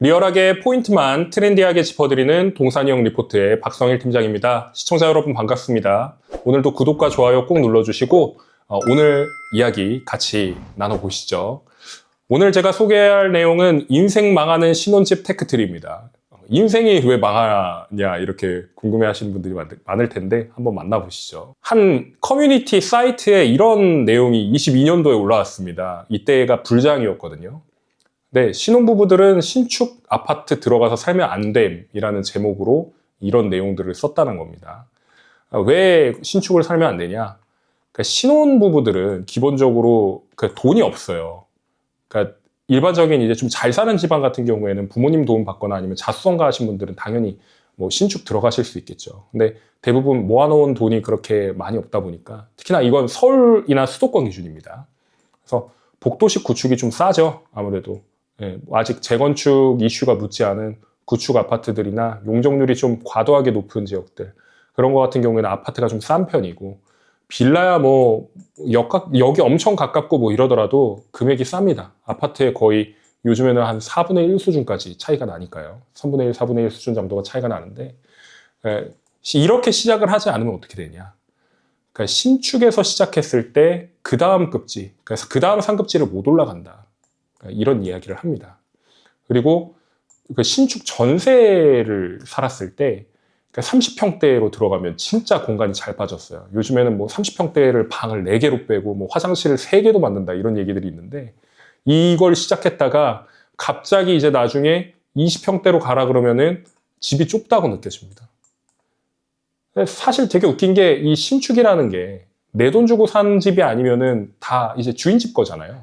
리얼하게 포인트만 트렌디하게 짚어드리는 동산이형 리포트의 박성일 팀장입니다. 시청자 여러분 반갑습니다. 오늘도 구독과 좋아요 꼭 눌러주시고 어, 오늘 이야기 같이 나눠보시죠. 오늘 제가 소개할 내용은 인생 망하는 신혼집 테크트리입니다. 어, 인생이 왜 망하냐 이렇게 궁금해하시는 분들이 많- 많을 텐데 한번 만나보시죠. 한 커뮤니티 사이트에 이런 내용이 22년도에 올라왔습니다. 이때가 불장이었거든요. 네, 신혼부부들은 신축 아파트 들어가서 살면 안 됨이라는 제목으로 이런 내용들을 썼다는 겁니다. 아, 왜 신축을 살면 안 되냐? 그러니까 신혼부부들은 기본적으로 그 돈이 없어요. 그러니까 일반적인 이제 좀 잘 사는 집안 같은 경우에는 부모님 도움 받거나 아니면 자수성가 하신 분들은 당연히 뭐 신축 들어가실 수 있겠죠. 근데 대부분 모아놓은 돈이 그렇게 많이 없다 보니까 특히나 이건 서울이나 수도권 기준입니다. 그래서 복도식 구축이 좀 싸죠. 아무래도. 예, 아직 재건축 이슈가 묻지 않은 구축 아파트들이나 용적률이 좀 과도하게 높은 지역들 그런 거 같은 경우에는 아파트가 좀 싼 편이고 빌라야 뭐 역, 여기 엄청 가깝고 뭐 이러더라도 금액이 쌉니다. 아파트에 거의 요즘에는 한 4분의 1 수준까지 차이가 나니까요. 3분의 1, 4분의 1 수준 정도가 차이가 나는데 예, 시- 이렇게 시작을 하지 않으면 어떻게 되냐? 그러니까 신축에서 시작했을 때 그 다음 급지, 그래서 그 다음 상급지를 못 올라간다. 그러니까 이런 이야기를 합니다. 그리고 그 신축 전세를 살았을 때 30평대로 들어가면 진짜 공간이 잘 빠졌어요. 요즘에는 뭐 30평대를 방을 4개로 빼고 뭐 화장실을 3개도 만든다 이런 얘기들이 있는데 이걸 시작했다가 갑자기 이제 나중에 20평대로 가라 그러면은 집이 좁다고 느껴집니다. 사실 되게 웃긴 게 이 신축이라는 게 내 돈 주고 산 집이 아니면은 다 이제 주인집 거잖아요.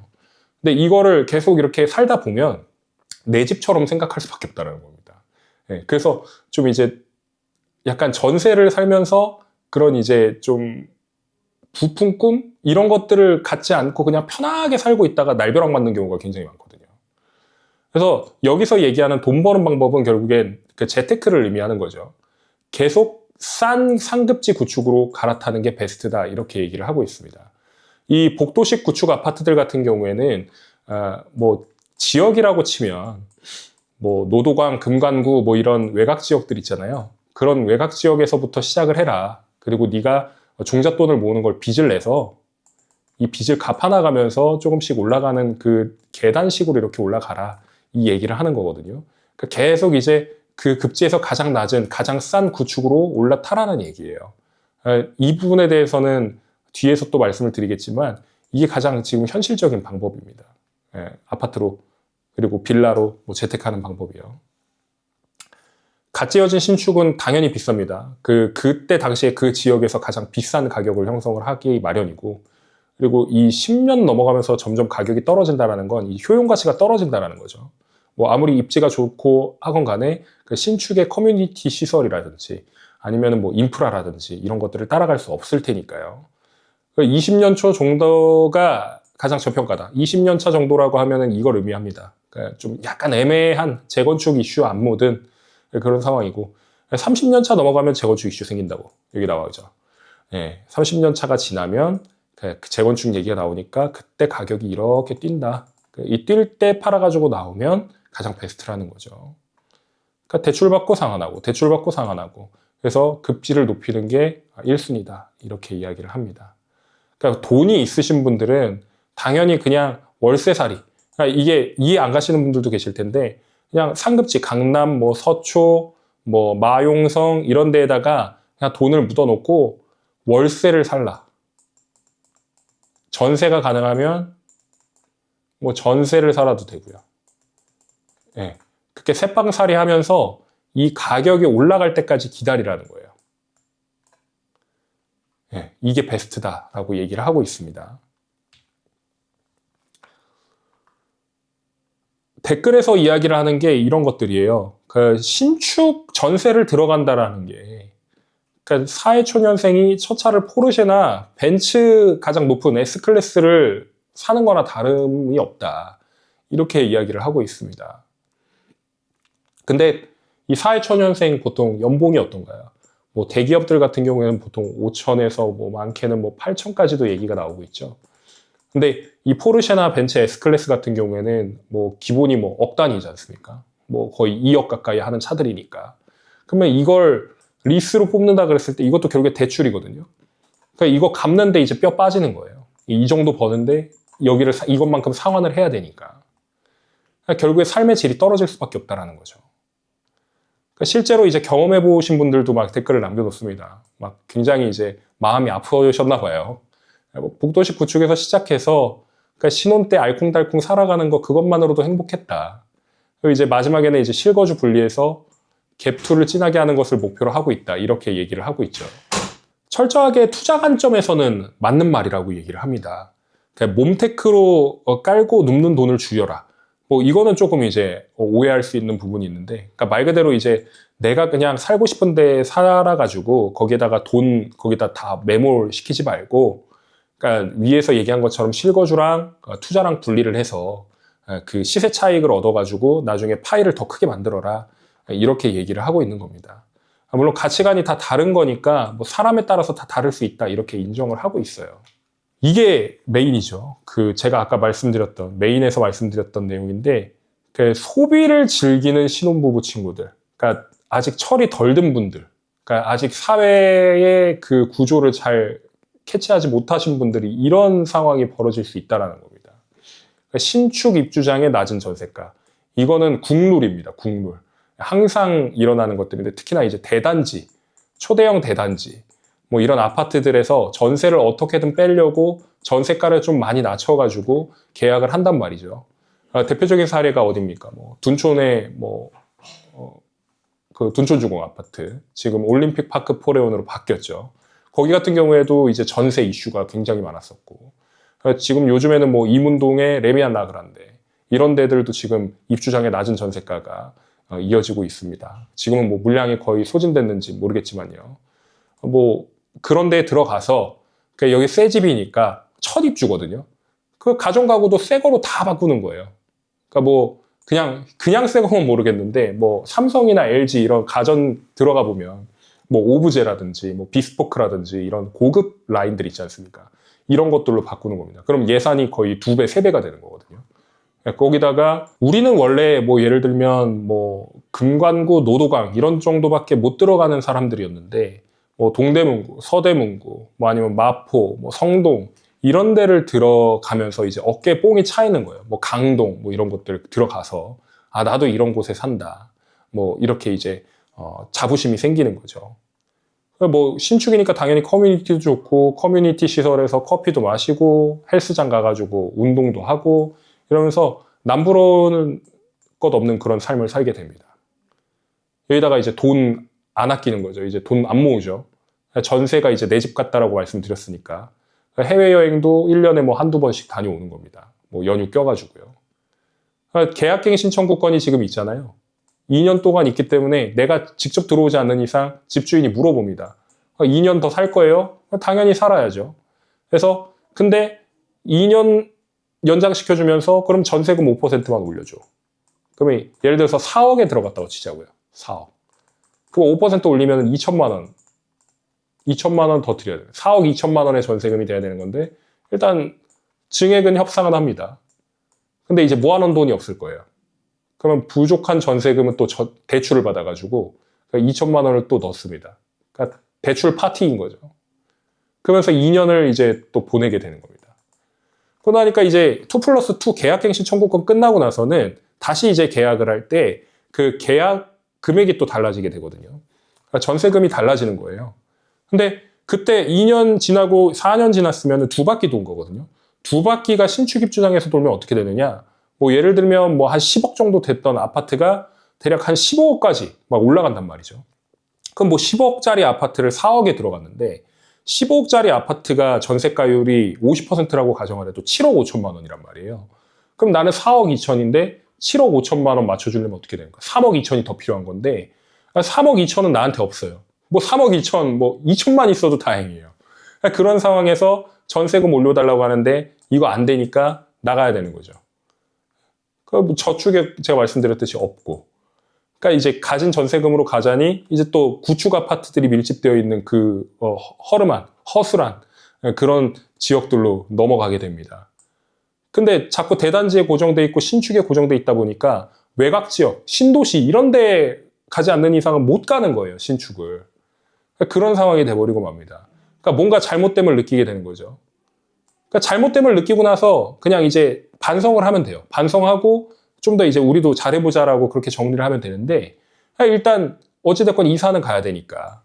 근데 이거를 계속 이렇게 살다 보면 내 집처럼 생각할 수밖에 없다는 겁니다. 예, 그래서 좀 이제 약간 전세를 살면서 그런 이제 좀 부푼 꿈 이런 것들을 갖지 않고 그냥 편하게 살고 있다가 날벼락 맞는 경우가 굉장히 많거든요. 그래서 여기서 얘기하는 돈 버는 방법은 결국엔 그 재테크를 의미하는 거죠. 계속 싼 상급지 구축으로 갈아타는 게 베스트다 이렇게 얘기를 하고 있습니다. 이 복도식 구축 아파트들 같은 경우에는 아, 뭐 지역이라고 치면 뭐 노도강, 금관구 뭐 이런 외곽 지역들 있잖아요. 그런 외곽 지역에서부터 시작을 해라. 그리고 네가 종잣돈을 모으는 걸 빚을 내서 이 빚을 갚아나가면서 조금씩 올라가는 그 계단식으로 이렇게 올라가라. 이 얘기를 하는 거거든요. 그러니까 계속 이제 그 급지에서 가장 낮은 가장 싼 구축으로 올라타라는 얘기예요. 아, 이 부분에 대해서는 뒤에서 또 말씀을 드리겠지만 이게 가장 지금 현실적인 방법입니다. 예, 아파트로 그리고 빌라로 뭐 재테크하는 방법이요. 갓 지어진 신축은 당연히 비쌉니다. 그 그때 당시에 그 지역에서 가장 비싼 가격을 형성을 하기 마련이고 그리고 이 10년 넘어가면서 점점 가격이 떨어진다라는 건 이 효용 가치가 떨어진다라는 거죠. 뭐 아무리 입지가 좋고 하건 간에 그 신축의 커뮤니티 시설이라든지 아니면은 뭐 인프라라든지 이런 것들을 따라갈 수 없을 테니까요. 20년 초 정도가 가장 저평가다. 20년 차 정도라고 하면은 이걸 의미합니다. 그러니까 좀 약간 애매한 재건축 이슈 안모든 그런 상황이고 30년 차 넘어가면 재건축 이슈 생긴다고 여기 나와죠. 예, 30년 차가 지나면 그 재건축 얘기가 나오니까 그때 가격이 이렇게 뛴다. 그이뛸 때 팔아가지고 나오면 가장 베스트라는 거죠. 그러니까 대출받고 상환하고 대출받고 상환하고 그래서 급지를 높이는 게 1순위다. 이렇게 이야기를 합니다. 그러니까 돈이 있으신 분들은 당연히 그냥 월세살이. 그러니까 이게 이해 안 가시는 분들도 계실 텐데 그냥 상급지 강남 뭐 서초 뭐 마용성 이런 데에다가 그냥 돈을 묻어놓고 월세를 살라. 전세가 가능하면 뭐 전세를 살아도 되고요. 예. 그렇게 새빵살이 하면서 이 가격이 올라갈 때까지 기다리라는 거예요. 예, 이게 베스트다라고 얘기를 하고 있습니다. 댓글에서 이야기를 하는 게 이런 것들이에요. 그 신축 전세를 들어간다라는 게, 그러니까 사회초년생이 첫 차를 포르쉐나 벤츠 가장 높은 S 클래스를 사는 거나 다름이 없다. 이렇게 이야기를 하고 있습니다. 근데 이 사회초년생 보통 연봉이 어떤가요? 뭐 대기업들 같은 경우에는 보통 5천에서 뭐 많게는 뭐 8천까지도 얘기가 나오고 있죠. 근데 이 포르쉐나 벤츠 S 클래스 같은 경우에는 뭐 기본이 뭐 억 단위지 않습니까? 뭐 거의 2억 가까이 하는 차들이니까. 그러면 이걸 리스로 뽑는다 그랬을 때 이것도 결국에 대출이거든요. 그러니까 이거 갚는데 이제 뼈 빠지는 거예요. 이 정도 버는데 여기를 사- 이것만큼 상환을 해야 되니까. 그러니까 결국에 삶의 질이 떨어질 수밖에 없다라는 거죠. 그러니까 실제로 이제 경험해 보신 분들도 막 댓글을 남겨놓습니다. 막 굉장히 이제 마음이 아프셨나 봐요. 뭐 북도시 구축에서 시작해서 그러니까 신혼 때 알콩달콩 살아가는 거 그것만으로도 행복했다. 그리고 이제 마지막에는 이제 실거주 분리해서 갭투를 진하게 하는 것을 목표로 하고 있다. 이렇게 얘기를 하고 있죠. 철저하게 투자 관점에서는 맞는 말이라고 얘기를 합니다. 그러니까 몸테크로 어, 깔고 눕는 돈을 줄여라. 뭐 이거는 조금 이제 어, 오해할 수 있는 부분이 있는데, 그러니까 말 그대로 이제 내가 그냥 살고 싶은데 살아가지고 거기에다가 돈 거기다 다 매몰 시키지 말고, 그러니까 위에서 얘기한 것처럼 실거주랑 어, 투자랑 분리를 해서 어, 그 시세 차익을 얻어가지고 나중에 파이를 더 크게 만들어라 이렇게 얘기를 하고 있는 겁니다. 아, 물론 가치관이 다 다른 거니까 뭐 사람에 따라서 다 다를 수 있다 이렇게 인정을 하고 있어요. 이게 메인이죠. 그 제가 아까 말씀드렸던 메인에서 말씀드렸던 내용인데 그 소비를 즐기는 신혼부부 친구들, 그러니까 아직 철이 덜 든 분들, 그러니까 아직 사회의 그 구조를 잘 캐치하지 못하신 분들이 이런 상황이 벌어질 수 있다라는 겁니다. 그러니까 신축 입주장의 낮은 전세가 이거는 국룰입니다. 국룰. 항상 일어나는 것들인데 특히나 이제 대단지, 초대형 대단지, 뭐 이런 아파트들에서 전세를 어떻게든 빼려고 전세가를 좀 많이 낮춰가지고 계약을 한단 말이죠. 아, 대표적인 사례가 어딥니까? 뭐 둔촌의 뭐 어, 그 둔촌주공 아파트 지금 올림픽 파크 포레온으로 바뀌었죠. 거기 같은 경우에도 이제 전세 이슈가 굉장히 많았었고 아, 지금 요즘에는 뭐 이문동의 레미안 나그란데 이런 데들도 지금 입주장의 낮은 전세가가 어, 이어지고 있습니다. 지금은 뭐 물량이 거의 소진됐는지 모르겠지만요. 뭐 그런 데에 들어가서 그 여기 새 집이니까 첫 입주거든요. 그 가정가구도 새 거로 다 바꾸는 거예요. 그러니까 뭐 그냥 그냥 새 거면 모르겠는데 뭐 삼성이나 LG 이런 가전 들어가 보면 뭐 오브제라든지 뭐 비스포크라든지 이런 고급 라인들 있지 않습니까? 이런 것들로 바꾸는 겁니다. 그럼 예산이 거의 두 배, 세 배가 되는 거거든요. 거기다가 우리는 원래 뭐 예를 들면 뭐 금관구, 노도강 이런 정도밖에 못 들어가는 사람들이었는데 뭐 동대문구, 서대문구, 뭐 아니면 마포, 뭐 성동 이런 데를 들어가면서 이제 어깨 뽕이 차이는 거예요. 뭐 강동 뭐 이런 것들 들어가서 아 나도 이런 곳에 산다. 뭐 이렇게 이제 어, 자부심이 생기는 거죠. 뭐 신축이니까 당연히 커뮤니티도 좋고 커뮤니티 시설에서 커피도 마시고 헬스장 가가지고 운동도 하고 이러면서 남부러는 것 없는 그런 삶을 살게 됩니다. 여기다가 이제 돈 안 아끼는 거죠. 이제 돈 안 모으죠. 전세가 이제 내 집 같다라고 말씀드렸으니까. 해외여행도 1년에 뭐 한두 번씩 다녀오는 겁니다. 뭐 연휴 껴가지고요. 계약갱 신청구권이 지금 있잖아요. 2년 동안 있기 때문에 내가 직접 들어오지 않는 이상 집주인이 물어봅니다. 2년 더 살 거예요? 당연히 살아야죠. 그래서 근데 2년 연장시켜주면서 그럼 전세금 5%만 올려줘. 그러면 예를 들어서 4억에 들어갔다고 치자고요. 4억. 그럼 5% 올리면 2천만 원. 2천만 원 더 드려야 돼요. 4억 2천만 원의 전세금이 돼야 되는 건데 일단 증액은 협상은 합니다. 근데 이제 모아놓은 돈이 없을 거예요. 그러면 부족한 전세금은 또 저- 대출을 받아가지고 2천만 원을 또 넣습니다. 그러니까 대출 파티인 거죠. 그러면서 2년을 이제 또 보내게 되는 겁니다. 그러고 나니까 이제 2 플러스 2 계약갱신 청구권 끝나고 나서는 다시 이제 계약을 할 때 그 계약 금액이 또 달라지게 되거든요. 그러니까 전세금이 달라지는 거예요. 근데 그때 2년 지나고 4년 지났으면 두 바퀴 돈 거거든요. 두 바퀴가 신축 입주장에서 돌면 어떻게 되느냐? 뭐 예를 들면 뭐 한 10억 정도 됐던 아파트가 대략 한 15억까지 막 올라간단 말이죠. 그럼 뭐 10억짜리 아파트를 4억에 들어갔는데 15억짜리 아파트가 전세가율이 50%라고 가정을 해도 7억 5천만 원이란 말이에요. 그럼 나는 4억 2천인데 7억 5천만 원 맞춰주려면 어떻게 되는 거야? 3억 2천이 더 필요한 건데 3억 2천은 나한테 없어요. 뭐 3억 2천, 뭐 2천만 있어도 다행이에요. 그러니까 그런 상황에서 전세금 올려달라고 하는데 이거 안 되니까 나가야 되는 거죠. 그 저축에 제가 말씀드렸듯이 없고. 그러니까 이제 가진 전세금으로 가자니 이제 또 구축 아파트들이 밀집되어 있는 그 어, 허름한, 허술한 그런 지역들로 넘어가게 됩니다. 근데 자꾸 대단지에 고정돼 있고 신축에 고정돼 있다 보니까 외곽 지역, 신도시 이런 데 가지 않는 이상은 못 가는 거예요, 신축을. 그러니까 그런 상황이 돼버리고 맙니다. 그러니까 뭔가 잘못됨을 느끼게 되는 거죠. 그러니까 잘못됨을 느끼고 나서 그냥 이제 반성을 하면 돼요. 반성하고 좀 더 이제 우리도 잘해보자라고 그렇게 정리를 하면 되는데 그냥 일단 어찌됐건 이사는 가야 되니까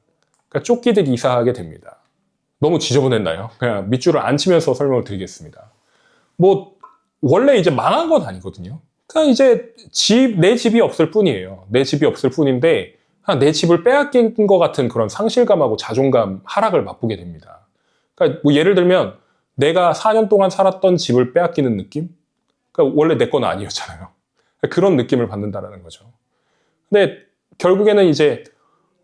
그러니까 쫓기듯 이사하게 됩니다. 너무 지저분했나요? 그냥 밑줄을 안 치면서 설명을 드리겠습니다. 뭐 원래 이제 망한 건 아니거든요. 그냥 이제 집, 내 집이 없을 뿐이에요. 내 집이 없을 뿐인데 내 집을 빼앗긴 것 같은 그런 상실감하고 자존감 하락을 맛보게 됩니다. 그러니까 뭐 예를 들면 내가 4년 동안 살았던 집을 빼앗기는 느낌? 그러니까 원래 내 건 아니었잖아요. 그런 느낌을 받는다라는 거죠. 근데 결국에는 이제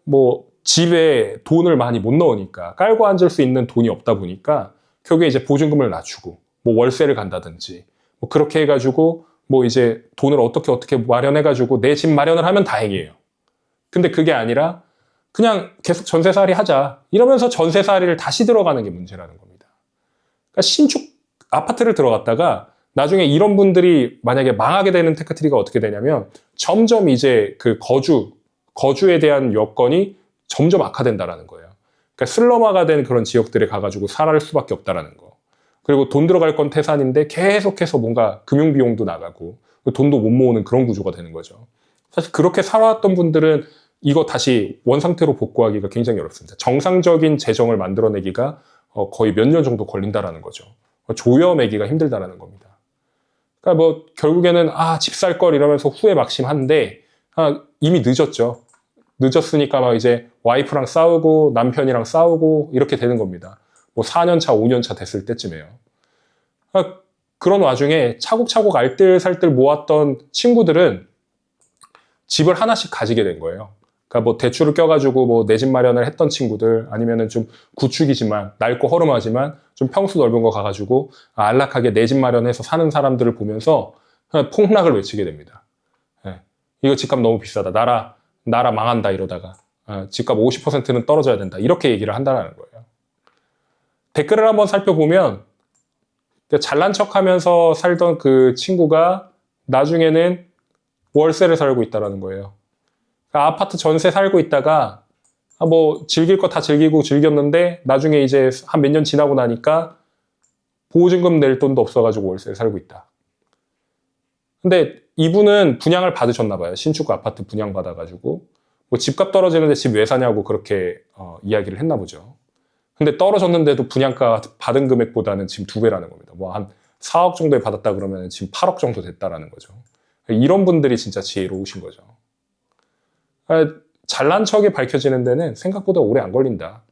뭐 집에 돈을 많이 못 넣으니까 깔고 앉을 수 있는 돈이 없다 보니까 결국에 이제 보증금을 낮추고 뭐 월세를 간다든지 뭐 그렇게 해가지고 뭐 이제 돈을 어떻게 어떻게 마련해가지고 내 집 마련을 하면 다행이에요. 근데 그게 아니라 그냥 계속 전세살이 하자 이러면서 전세살이를 다시 들어가는 게 문제라는 겁니다. 그러니까 신축 아파트를 들어갔다가 나중에 이런 분들이 만약에 망하게 되는 테크트리가 어떻게 되냐면 점점 이제 그 거주 거주에 대한 여건이 점점 악화된다라는 거예요. 그러니까 슬럼화가 된 그런 지역들에 가가지고 살아갈 수밖에 없다라는 거. 그리고 돈 들어갈 건 태산인데 계속해서 뭔가 금융 비용도 나가고 돈도 못 모으는 그런 구조가 되는 거죠. 사실 그렇게 살아왔던 분들은 이거 다시 원상태로 복구하기가 굉장히 어렵습니다. 정상적인 재정을 만들어내기가 어, 거의 몇 년 정도 걸린다라는 거죠. 조여매기가 힘들다라는 겁니다. 그러니까 뭐 결국에는 아 집 살 걸 이러면서 후회 막심한데 아, 이미 늦었죠. 늦었으니까 막 이제 와이프랑 싸우고 남편이랑 싸우고 이렇게 되는 겁니다. 뭐 4년 차, 5년 차 됐을 때쯤에요. 아, 그런 와중에 차곡차곡 알뜰살뜰 모았던 친구들은 집을 하나씩 가지게 된 거예요. 그러니까 뭐 대출을 껴가지고 뭐 내 집 마련을 했던 친구들 아니면은 좀 구축이지만 낡고 허름하지만 좀 평수 넓은 거 가가지고 아, 안락하게 내 집 마련해서 사는 사람들을 보면서 폭락을 외치게 됩니다. 예. 이거 집값 너무 비싸다. 나라 나라 망한다 이러다가 아, 집값 50%는 떨어져야 된다. 이렇게 얘기를 한다는 거예요. 댓글을 한번 살펴보면 잘난 척하면서 살던 그 친구가 나중에는 월세를 살고 있다라는 거예요. 그러니까 아파트 전세 살고 있다가 아, 뭐 즐길 거 다 즐기고 즐겼는데 나중에 이제 한 몇 년 지나고 나니까 보증금 낼 돈도 없어가지고 월세 살고 있다. 근데 이분은 분양을 받으셨나 봐요. 신축 아파트 분양 받아가지고 뭐 집값 떨어지는데 집 왜 사냐고 그렇게 어, 이야기를 했나 보죠. 근데 떨어졌는데도 분양가 받은 금액보다는 지금 두 배라는 겁니다. 뭐 한 4억 정도에 받았다 그러면 지금 8억 정도 됐다라는 거죠. 이런 분들이 진짜 지혜로우신 거죠. 아, 잘난 척이 밝혀지는 데는 생각보다 오래 안 걸린다.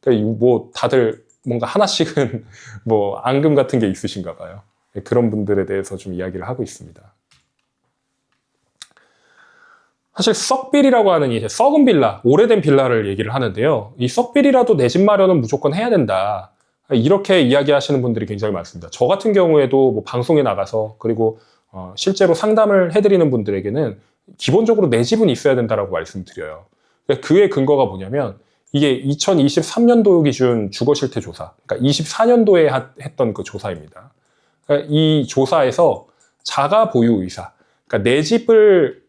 그러니까 뭐 다들 뭔가 하나씩은 뭐 앙금 같은 게 있으신가 봐요. 그런 분들에 대해서 좀 이야기를 하고 있습니다. 사실 썩빌이라고 하는 이제 썩은 빌라, 오래된 빌라를 얘기를 하는데요. 이 썩빌이라도 내 집 마련은 무조건 해야 된다. 이렇게 이야기하시는 분들이 굉장히 많습니다. 저 같은 경우에도 뭐 방송에 나가서 그리고 어, 실제로 상담을 해드리는 분들에게는 기본적으로 내 집은 있어야 된다라고 말씀드려요. 그의 근거가 뭐냐면 이게 2023년도 기준 주거 실태 조사, 그러니까 24년도에 했던 그 조사입니다. 그러니까 이 조사에서 자가 보유 의사, 그러니까 내 집을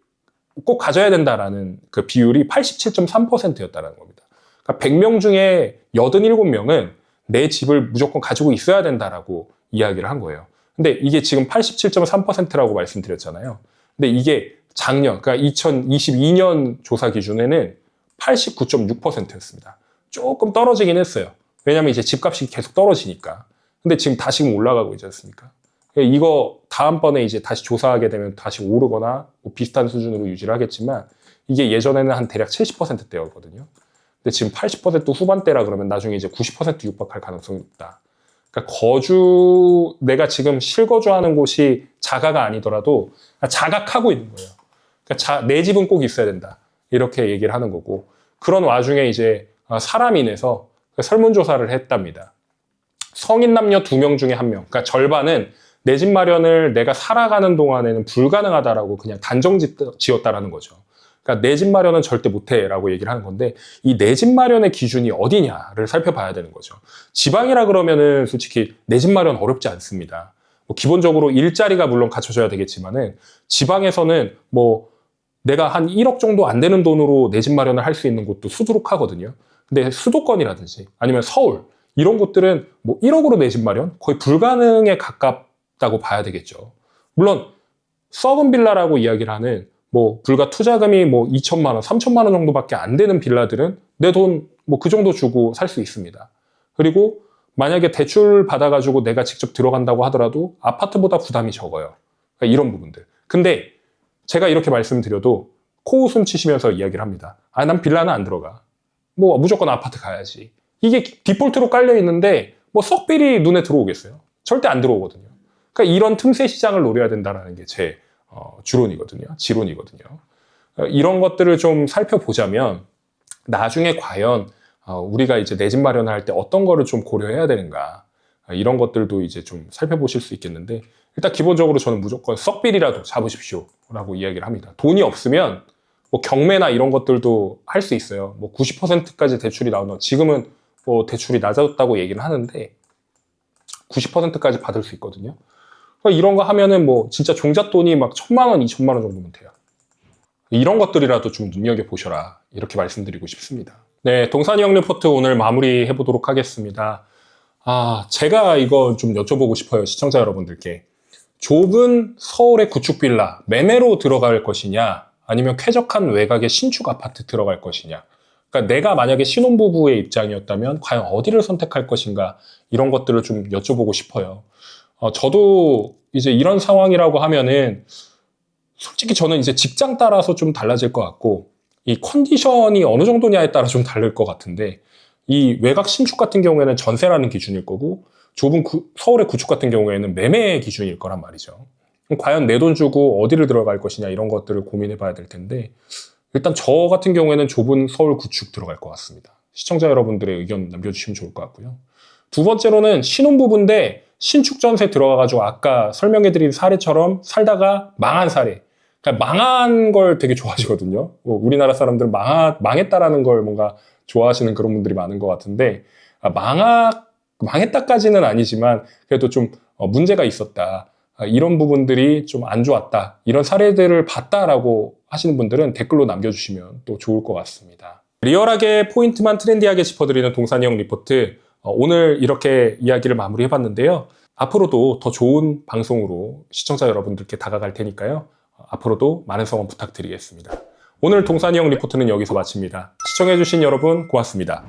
꼭 가져야 된다라는 그 비율이 87.3%였다는 겁니다. 그러니까 100명 중에 87명은 내 집을 무조건 가지고 있어야 된다라고 이야기를 한 거예요. 근데 이게 지금 87.3%라고 말씀드렸잖아요. 근데 이게 작년, 그러니까 2022년 조사 기준에는 89.6%였습니다. 조금 떨어지긴 했어요. 왜냐하면 이제 집값이 계속 떨어지니까. 근데 지금 다시금 올라가고 있지 않습니까? 이거 다음번에 이제 다시 조사하게 되면 다시 오르거나 뭐 비슷한 수준으로 유지를 하겠지만 이게 예전에는 한 대략 70%대였거든요. 근데 지금 80% 후반대라 그러면 나중에 이제 90% 육박할 가능성이 있다. 그러니까 거주 내가 지금 실거주하는 곳이 자가가 아니더라도 자각하고 있는 거예요. 그러니까 자, 내 집은 꼭 있어야 된다. 이렇게 얘기를 하는 거고 그런 와중에 이제 사람이 내서 설문조사를 했답니다. 성인 남녀 두 명 중에 한 명, 그러니까 절반은 내 집 마련을 내가 살아가는 동안에는 불가능하다라고 그냥 단정 지었다라는 거죠. 그러니까 내 집 마련은 절대 못해라고 얘기를 하는 건데 이 내 집 마련의 기준이 어디냐를 살펴봐야 되는 거죠. 지방이라 그러면은 솔직히 내 집 마련 어렵지 않습니다. 뭐 기본적으로 일자리가 물론 갖춰져야 되겠지만은 지방에서는 뭐 내가 한 1억 정도 안 되는 돈으로 내 집 마련을 할 수 있는 곳도 수두룩하거든요. 근데 수도권이라든지 아니면 서울 이런 곳들은 뭐 1억으로 내 집 마련 거의 불가능에 가깝다고 봐야 되겠죠. 물론 썩은 빌라라고 이야기를 하는 뭐 불과 투자금이 뭐 2천만 원, 3천만 원 정도밖에 안 되는 빌라들은 내 돈 뭐 그 정도 주고 살 수 있습니다. 그리고 만약에 대출 받아가지고 내가 직접 들어간다고 하더라도 아파트보다 부담이 적어요. 그러니까 이런 부분들. 근데 제가 이렇게 말씀드려도 코웃음 치시면서 이야기를 합니다. 아, 난 빌라는 안 들어가. 뭐 무조건 아파트 가야지. 이게 디폴트로 깔려 있는데 뭐 썩빌이 눈에 들어오겠어요? 절대 안 들어오거든요. 그러니까 이런 틈새 시장을 노려야 된다는 게제 주론이거든요. 지론이거든요. 어, 이런 것들을 좀 살펴보자면 나중에 과연 어, 우리가 이제 내 집 마련을 할때 어떤 거를 좀 고려해야 되는가 어, 이런 것들도 이제 좀 살펴보실 수 있겠는데 일단 기본적으로 저는 무조건 썩빌이라도 잡으십시오 라고 이야기를 합니다. 돈이 없으면 뭐 경매나 이런 것들도 할 수 있어요. 뭐 90%까지 대출이 나오면 지금은 뭐 대출이 낮아졌다고 얘기는 하는데 90%까지 받을 수 있거든요. 그러니까 이런 거 하면은 뭐 진짜 종잣돈이 막 천만 원, 이천만 원 정도면 돼요. 이런 것들이라도 좀 눈여겨보셔라. 이렇게 말씀드리고 싶습니다. 네, 동산이 형 리포트 오늘 마무리해 보도록 하겠습니다. 아, 제가 이거 좀 여쭤보고 싶어요. 시청자 여러분들께. 좁은 서울의 구축 빌라, 매매로 들어갈 것이냐, 아니면 쾌적한 외곽의 신축 아파트 들어갈 것이냐. 그러니까 내가 만약에 신혼부부의 입장이었다면 과연 어디를 선택할 것인가, 이런 것들을 좀 여쭤보고 싶어요. 어, 저도 이제 이런 상황이라고 하면은 솔직히 저는 이제 직장 따라서 좀 달라질 것 같고 이 컨디션이 어느 정도냐에 따라 좀 다를 것 같은데 이 외곽 신축 같은 경우에는 전세라는 기준일 거고 좁은 구- 서울의 구축 같은 경우에는 매매 기준일 거란 말이죠. 과연 내 돈 주고 어디를 들어갈 것이냐 이런 것들을 고민해 봐야 될 텐데 일단 저 같은 경우에는 좁은 서울 구축 들어갈 것 같습니다. 시청자 여러분들의 의견 남겨주시면 좋을 것 같고요. 두 번째로는 신혼부부인데 신축 전세 들어가가지고 아까 설명해드린 사례처럼 살다가 망한 사례. 그러니까 망한 걸 되게 좋아하시거든요. 뭐 우리나라 사람들은 망하, 망했다라는 걸 뭔가 좋아하시는 그런 분들이 많은 것 같은데 아, 망하, 망했다까지는 아니지만 그래도 좀 어, 문제가 있었다. 아, 이런 부분들이 좀 안 좋았다. 이런 사례들을 봤다라고 하시는 분들은 댓글로 남겨주시면 또 좋을 것 같습니다. 리얼하게 포인트만 트렌디하게 짚어드리는 동산이형 리포트 어, 오늘 이렇게 이야기를 마무리해봤는데요. 앞으로도 더 좋은 방송으로 시청자 여러분들께 다가갈 테니까요. 어, 앞으로도 많은 성원 부탁드리겠습니다. 오늘 동산이형 리포트는 여기서 마칩니다. 시청해주신 여러분 고맙습니다.